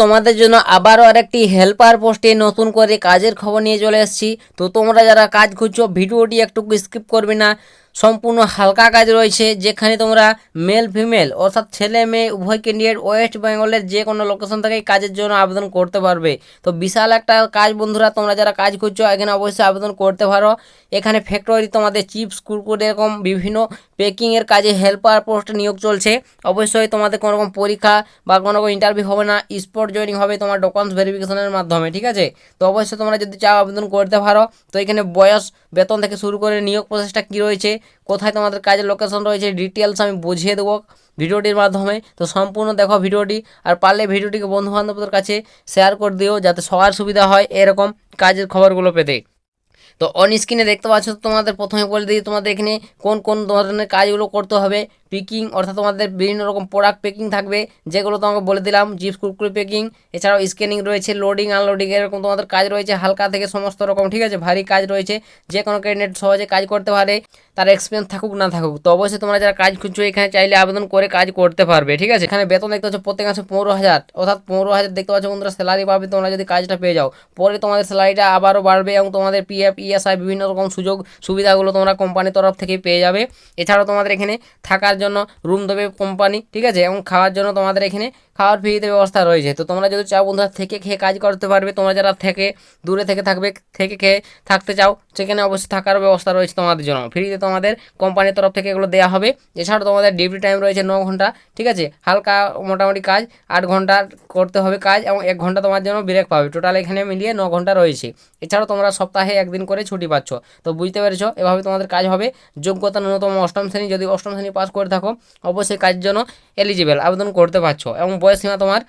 তোমাদের জন্য আবারও আরেকটি হেল্পার পোস্টে নতুন করে কাজের খবর নিয়ে চলে এসেছি। তো তোমরা যারা কাজ খুঁজছো, ভিডিওটি একটু স্কিপ করবে না। সম্পূর্ণ হালকা কাজ রয়েছে, যেখানে তোমরা মেল ফিমেল অর্থাৎ ছেলে, মেয়ে, উভয় ক্যান্ডিডেট ওয়েস্ট বেঙ্গলের যে কোনো লোকেশন থেকে কাজের জন্য আবেদন করতে পারবে। তো বিশাল একটা কাজ বন্ধুরা, তোমরা যারা কাজ করছ, এখানে অবশ্যই আবেদন করতে পারো। এখানে ফ্যাক্টরি তোমাদের চিপস কুরকুর এরকম বিভিন্ন পেকিংয়ের কাজে হেল্পার পোস্ট নিয়োগ চলছে। অবশ্যই তোমাদের কোনো রকম পরীক্ষা বা কোনো রকম ইন্টারভিউ হবে না স্পট জয়েনিং হবে তোমার ডকুমেন্টস ভেরিফিকেশনের মাধ্যমে, ঠিক আছে? তো অবশ্যই তোমরা যদি চাও আবেদন করতে পারো। তো এখানে বয়স বেতন থেকে শুরু করে নিয়োগ প্রসেসটা কী রয়েছে, কোথায় তোমাদের কাজের লোকেশন রয়েছে ডিটেলস আমি বুঝিয়ে দেবো ভিডিওটির মাধ্যমে। তো সম্পূর্ণ দেখো ভিডিওটি, আর পারলে ভিডিওটিকে বন্ধুবান্ধবদের কাছে শেয়ার করে দিও, যাতে সবার সুবিধা হয় এরকম কাজের খবরগুলো পেতে। তো অন স্ক্রিনে দেখতে পাচ্ছ, তোমাদের প্রথমে বলে দিই, তোমাদের এখানে কোন কোন ধরনের কাজগুলো করতে হবে পিকিং অর্থাৎ তোমাদের বিভিন্ন রকম প্রোডাক্ট পেকিং থাকবে। যেগুলো তোমাকে বলে দিলাম জিপস কুরকুরি পেকিং এছাড়াও স্ক্যানিং রয়েছে লোডিং আনলোডিং এরকম তোমাদের কাজ রয়েছে, হালকা থেকে সমস্ত রকম, ঠিক আছে? ভারী কাজ রয়েছে, যে কোনো ক্যান্ডিডেট সহজে কাজ করতে পারে, তার এক্সপিরিয়েন্স থাকুক, না থাকুক। তো অবশ্যই তোমরা যারা কাজ খুঁজছো, এখানে চাইলে আবেদন করে কাজ করতে পারবে, ঠিক আছে? এখানে বেতন দেখতে পাচ্ছ, প্রত্যেক মাসে পনেরো হাজার, অর্থাৎ পনেরো হাজার দেখতে পাচ্ছ বন্ধুরা স্যালারি পাবে, তোমরা যদি কাজটা পেয়ে যাও। পরে তোমাদের স্যালারিটা আবারও বাড়বে এবং তোমাদের পিএফ ইএসআই বিভিন্ন রকম সুযোগ সুবিধাগুলো তোমরা কোম্পানির তরফ থেকে পেয়ে যাবে। এছাড়াও তোমাদের এখানে থাকার জন্য রুম দেবে কোম্পানি ঠিক আছে? এবং খাওয়ার জন্য তোমাদের এখানে খাওয়ার ফ্রিতে ব্যবস্থা রয়েছে। তো তোমরা যদি চাও বন্ধুরা, থেকে খেয়ে কাজ করতে পারবে। তোমরা যারা থেকে, দূরে থেকে থাকবে, থেকে খেয়ে থাকতে চাও, সেখানে অবশ্যই থাকার ব্যবস্থা রয়েছে তোমাদের জন্য। ফ্রিতে তোমাদের কোম্পানির তরফ থেকে এগুলো দেওয়া হবে। এছাড়াও তোমাদের ডিউটি টাইম রয়েছে ন ঘণ্টা, ঠিক আছে? হালকা মোটামুটি কাজ, আট ঘণ্টা করতে হবে কাজ, এবং এক ঘণ্টা তোমার জন্য ব্রেক পাবে। টোটাল এখানে মিলিয়ে ন ঘণ্টা রয়েছে। এছাড়াও তোমরা সপ্তাহে একদিন করে ছুটি পাচ্ছ। তো বুঝতে পেরেছ, এভাবে তোমাদের কাজ হবে। যোগ্যতা ন্যূনতম অষ্টম শ্রেণি, যদি অষ্টম শ্রেণি পাস করে থাকো অবশ্যই কাজের জন্য এলিজিবেল আবেদন করতে পারছ। এবং বয়স সীমা তোমার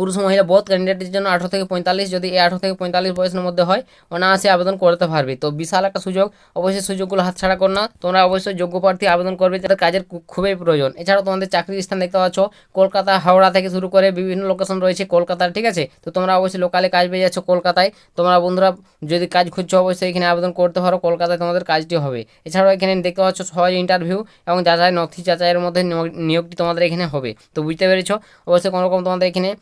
পুরুষ ও মহিলা বোধ ক্যান্ডিডেটের জন্য আঠারো থেকে পঁয়তাল্লিশ, যদি এই আঠারো থেকে পঁয়তাল্লিশ বয়সের মধ্যে হয়, অনায়াসে আবেদন করতে পারবে। তো বিশাল একটা সুযোগ, অবশ্যই সুযোগগুলো হাতছাড়া করো না। তোমরা অবশ্যই যোগ্য প্রার্থী আবেদন করবে, যাদের কাজের খুবই প্রয়োজন। এছাড়াও তোমাদের চাকরির স্থান দেখতে পাচ্ছ, কলকাতা, হাওড়া থেকে শুরু করে বিভিন্ন লোকেশন রয়েছে কলকাতার, ঠিক আছে? তো তোমরা অবশ্যই লোকালে কাজ পেয়ে যাচ্ছ কলকাতায়। তোমরা বন্ধুরা, যদি কাজ খুঁজছো, অবশ্যই এখানে আবেদন করতে পারো, কলকাতায় তোমাদের কাজটি হবে। এছাড়াও এখানে দেখতে পাচ্ছ, সহজ ইন্টারভিউ এবং যাচাই নথি যাচাইয়ের মধ্যে নিয়োগ- নিয়োগটি তোমাদের এখানে হবে। তো বুঝতে পেরেছ? অবশ্যই কোনো রকম তোমাদের এখানে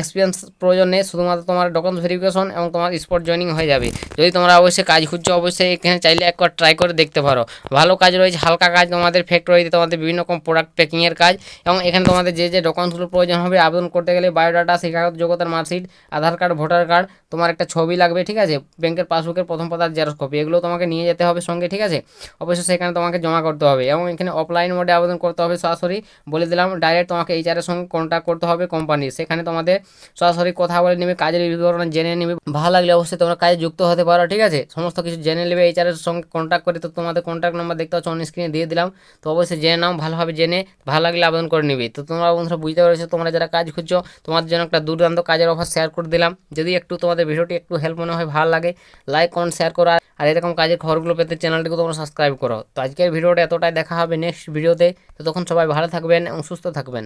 এক্সপিরিয়েন্স প্রয়োজন নেই শুধুমাত্র তোমার ডকুমেন্টস ভেরিফিকেশন এবং তোমার স্পট জয়েনিং হয়ে যাবে। যদি তোমরা অবশ্যই কাজ খুঁজছো, অবশ্যই এখানে চাইলে একবার ট্রাই করে দেখতে পারো। ভালো কাজ রয়েছে, হালকা কাজ তোমাদের ফ্যাক্টরিতে তোমাদের বিভিন্ন রকম প্রোডাক্ট প্যাকিংয়ের কাজ এবং এখানে তোমাদের যে যে ডকুমেন্টসগুলো প্রয়োজন হবে, আবেদন করতে গেলে বায়োডাটা শিক্ষাগত যোগ্যতার marksheet Aadhaar card voter card তোমার একটা ছবি লাগবে, ঠিক আছে? ব্যাংকের পাসবুকের প্রথম পাতার জেরক্স কপি এগুলো তোমাকে নিয়ে যেতে হবে সঙ্গে, ঠিক আছে? অবশ্যই সেখানে তোমাকে জমা করতে হবে এবং এখানে অফলাইন মোডে আবেদন করতে হবে, সরাসরি বলে দিলাম ডাইরেক্ট তোমাকে এইচআরের সঙ্গে কন্ট্যাক্ট করতে হবে কোম্পানির সেখানে তোমাদের সরাসরি কথা বলে নেবে, কাজের বিবরণ জেনে নেবে। ভালো লাগলে অবশ্যই তোমরা কাজে যুক্ত হতে পারো, ঠিক আছে? সমস্ত কিছু জেনে নেবে এইচআরের সঙ্গে কন্ট্যাক্ট করে তো তোমাদের কন্ট্যাক্ট নাম্বার দেখতে পাচ্ছ অন স্ক্রিনে দিয়ে দিলাম। তো অবশ্যই জেনে নাও, ভালোভাবে জেনে, ভালো লাগলে আবেদন করে নিবে। তো তোমরা বন্ধুরা বুঝতে পেরেছ, তোমরা যারা কাজ খুঁজছো, তোমাদের জন্য একটা দুর্দান্ত কাজের অফার শেয়ার করে দিলাম। যদি একটু তোমাদের ভিডিওটি একটু হেল্প মনে হয়, ভালো লাগে লাইক কমেন্ট শেয়ার করো। আর এরকম কাজের খবরগুলো পেতে চ্যানেলটিকে তোমরা সাবস্ক্রাইব করো। তো আজকের ভিডিওটা এতটাই, দেখা হবে নেক্সট ভিডিওতে তো তখন সবাই ভালো থাকবেন এবং সুস্থ থাকবেন।